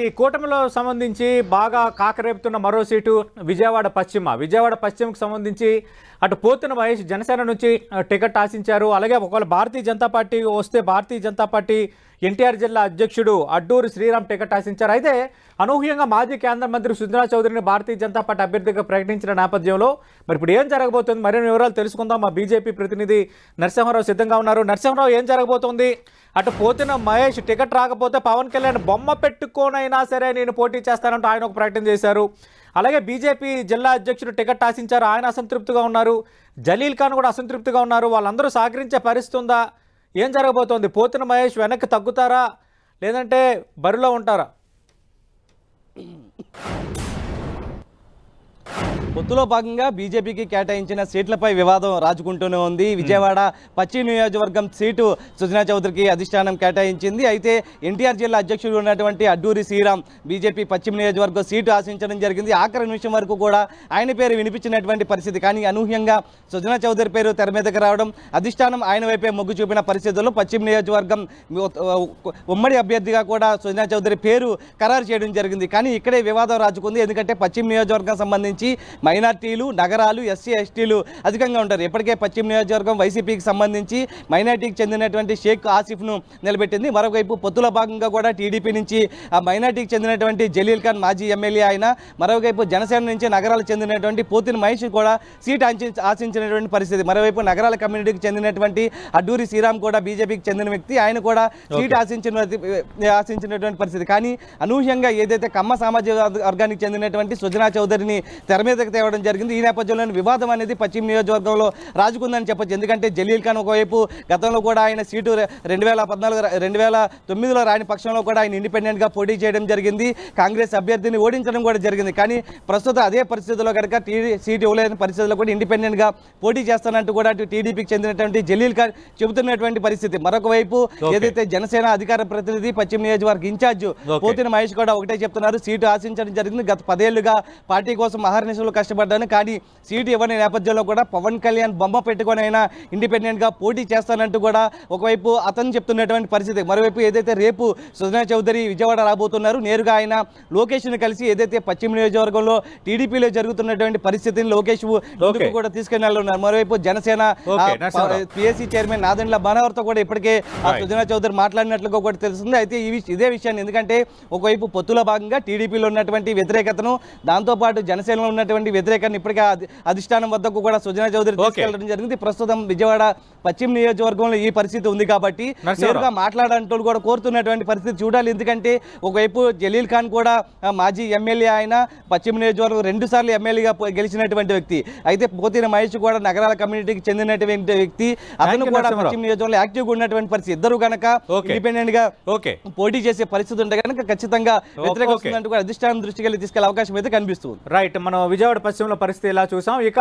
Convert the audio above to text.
ఈ కూటమిలో సంబంధించి బాగా కాకరేపుతున్న మరో సీటు విజయవాడ పశ్చిమ. విజయవాడ పశ్చిమకు సంబంధించి అటు పోతున్న మహేష్ జనసేన నుంచి టికెట్ ఆశించారు. అలాగే ఒకవేళ భారతీయ జనతా పార్టీ వస్తే భారతీయ జనతా పార్టీ ఎన్టీఆర్ జిల్లా అధ్యక్షుడు అడ్డూరి శ్రీరామ్ టికెట్ ఆశించారు. అయితే అనూహ్యంగా మాజీ కేంద్ర మంత్రి సుజనా చౌదరిని భారతీయ జనతా పార్టీ అభ్యర్థిగా ప్రకటించిన నేపథ్యంలో మరి ఇప్పుడు ఏం జరగబోతుంది? మరిన్ని వివరాలు తెలుసుకుందాం. మా బీజేపీ ప్రతినిధి నరసింహారావు సిద్ధంగా ఉన్నారు. నరసింహారావు ఏం జరగబోతోంది? అటు పోతున్న మహేష్ టికెట్ రాకపోతే పవన్ కళ్యాణ్ బొమ్మ అయినా సరే నేను పోటీ చేస్తానంటూ ఆయన ఒక ప్రకటన చేశారు. అలాగే బీజేపీ జిల్లా అధ్యక్షుడు టికెట్ ఆశించారు. ఆయన అసంతృప్తిగా ఉన్నారు. జలీల్ ఖాన్ కూడా అసంతృప్తిగా ఉన్నారు. వాళ్ళందరూ సహకరించే పరిస్థితి ఉందా? ఏం జరగబోతోంది? పోతున్న మహేష్ వెనక్కి తగ్గుతారా? లేదంటే బరిలో ఉంటారా? పొత్తులో భాగంగా బీజేపీకి కేటాయించిన సీట్లపై వివాదం రాజుకుంటూనే ఉంది. విజయవాడ పశ్చిమ నియోజకవర్గం సీటు సుజనా చౌదరికి అధిష్టానం కేటాయించింది. అయితే ఎన్టీఆర్ జిల్లా అధ్యక్షుడు ఉన్నటువంటి అడ్డూరి శ్రీరామ్ బీజేపీ పశ్చిమ నియోజకవర్గం సీటు ఆశించడం జరిగింది. ఆఖరి నిమిషం వరకు కూడా ఆయన పేరు వినిపించినటువంటి పరిస్థితి. కానీ అనూహ్యంగా సుజనా చౌదరి పేరు తెర మీదకి రావడం అధిష్టానం ఆయన వైపే మొగ్గు చూపిన పరిస్థితుల్లో పశ్చిమ నియోజకవర్గం ఉమ్మడి అభ్యర్థిగా కూడా సుజనా చౌదరి పేరు ఖరారు చేయడం జరిగింది. కానీ ఇక్కడే వివాదం రాజుకుంది. ఎందుకంటే పశ్చిమ నియోజకవర్గం సంబంధించి మైనార్టీలు నగరాలు ఎస్సీ ఎస్టీలు అధికంగా ఉంటారు. ఇప్పటికే పశ్చిమ నియోజకవర్గం వైసీపీకి సంబంధించి మైనార్టీకి చెందినటువంటి షేక్ ఆసిఫ్ను నిలబెట్టింది. మరొకవైపు పొత్తుల భాగంగా కూడా టీడీపీ నుంచి ఆ మైనార్టీకి చెందినటువంటి జలీల్ ఖాన్ మాజీ ఎమ్మెల్యే ఆయన మరోవైపు జనసేన నుంచి నగరాలకు చెందినటువంటి పోతిన మహేష్ కూడా సీట్ ఆశి ఆశించినటువంటి పరిస్థితి. మరోవైపు నగరాల కమ్యూనిటీకి చెందినటువంటి అడ్డూరి శ్రీరామ్ కూడా బీజేపీకి చెందిన వ్యక్తి. ఆయన కూడా సీట్ ఆశించిన ఆశించినటువంటి పరిస్థితి. కానీ అనూహ్యంగా ఏదైతే కమ్మ సామాజిక వర్గానికి చెందినటువంటి సుజనా చౌదరిని తెర మీదకి తేవడం జరిగింది. ఈ నేపథ్యంలోని వివాదం అనేది పశ్చిమ నియోజకవర్గంలో రాజుకుందని చెప్పొచ్చు. ఎందుకంటే జలీల్ ఖాన్ ఒకవైపు గతంలో కూడా ఆయన సీటు రెండు వేల పద్నాలుగు రెండు వేల తొమ్మిదిలో రాని పక్షంలో కూడా ఆయన ఇండిపెండెంట్గా పోటీ చేయడం జరిగింది. కాంగ్రెస్ అభ్యర్థిని ఓడించడం కూడా జరిగింది. కానీ ప్రస్తుతం అదే పరిస్థితుల్లో కనుక టీడీ సీటు ఇవ్వలేని పరిస్థితుల్లో కూడా ఇండిపెండెంట్గా పోటీ చేస్తానంటూ కూడా టీడీపీకి చెందినటువంటి జలీల్ ఖాన్ చెబుతున్నటువంటి పరిస్థితి. మరొక వైపు ఏదైతే జనసేన అధికార ప్రతినిధి పశ్చిమ నియోజకవర్గ ఇన్ఛార్జ్ పోతిన మహేష్ కూడా ఒకటే చెప్తున్నారు. సీటు ఆశించడం జరిగింది. గత పదేళ్ళుగా పార్టీ కోసం అహర్నిశలు కష్టపడ్డాను. కానీ సీటు ఇవ్వని నేపథ్యంలో కూడా పవన్ కళ్యాణ్ బొమ్మ పెట్టుకొని అయినా ఇండిపెండెంట్గా పోటీ చేస్తానంటూ కూడా ఒకవైపు అతను చెప్తున్నటువంటి పరిస్థితి. మరోవైపు ఏదైతే రేపు సుజనా చౌదరి విజయవాడ రాబోతున్నారు నేరుగా ఆయన లోకేష్ని కలిసి ఏదైతే పశ్చిమ నియోజకవర్గంలో టీడీపీలో జరుగుతున్నటువంటి పరిస్థితిని లోకేష్ కూడా ఉన్నారు మరోవైపు జనసేన. పిఎస్సీ చైర్మన్ నాదెండ్ల బానవర్తో కూడా ఇప్పటికే సుజనా చౌదరి మాట్లాడినట్లుగా కూడా తెలుస్తుంది. అయితే ఈ ఇదే విషయాన్ని ఎందుకంటే ఒకవైపు పొత్తులో భాగంగా టీడీపీలో ఉన్నటువంటి వ్యతిరేకతను దాంతోపాటు జనసేనలో ఉన్నటువంటి వ్యతిరేకాన్ని ఇప్పటికే అధి- అధిష్టానం వద్దకు కూడా సుజనా చౌదరి. తీసుకెళ్ళడం జరిగింది ప్రస్తుతం విజయవాడ పశ్చిమ నియోజకవర్గంలో ఈ పరిస్థితి ఉంది కాబట్టి. నేరుగా మాట్లాడంటూ కూడా కోరుతున్నటువంటి పరిస్థితి చూడాలి ఎందుకంటే ఒకవైపు జలీల్ ఖాన్ కూడా మాజీ ఎమ్మెల్యే ఆయన పశ్చిమ నియోజకవర్గం రెండు సార్లు ఎమ్మెల్యేగా గెలిచినటువంటి వ్యక్తి అయితే పోతిన మహేష్ కూడా నగరాల కమ్యూనిటీకి చెందినటువంటి వ్యక్తి అతను కూడా. పశ్చిమ నియోజకవర్గంలో యాక్టివ్గా ఉన్నటువంటి పరిస్థితి ఇద్దరు కనుక. ఇండిపెండెంట్గా ఓకే పోటీ చేసే పరిస్థితి ఉంటే కనుక ఖచ్చితంగా వ్యతిరేక okay. వస్తుందంటూ కూడా అధిష్టానం దృష్టికి వెళ్ళి తీసుకెళ్ళే అవకాశం అయితే కనిపిస్తుంది రైట్ మనం విజయవాడ పశ్చిమలో పరిస్థితి ఎలా చూసాం? ఇక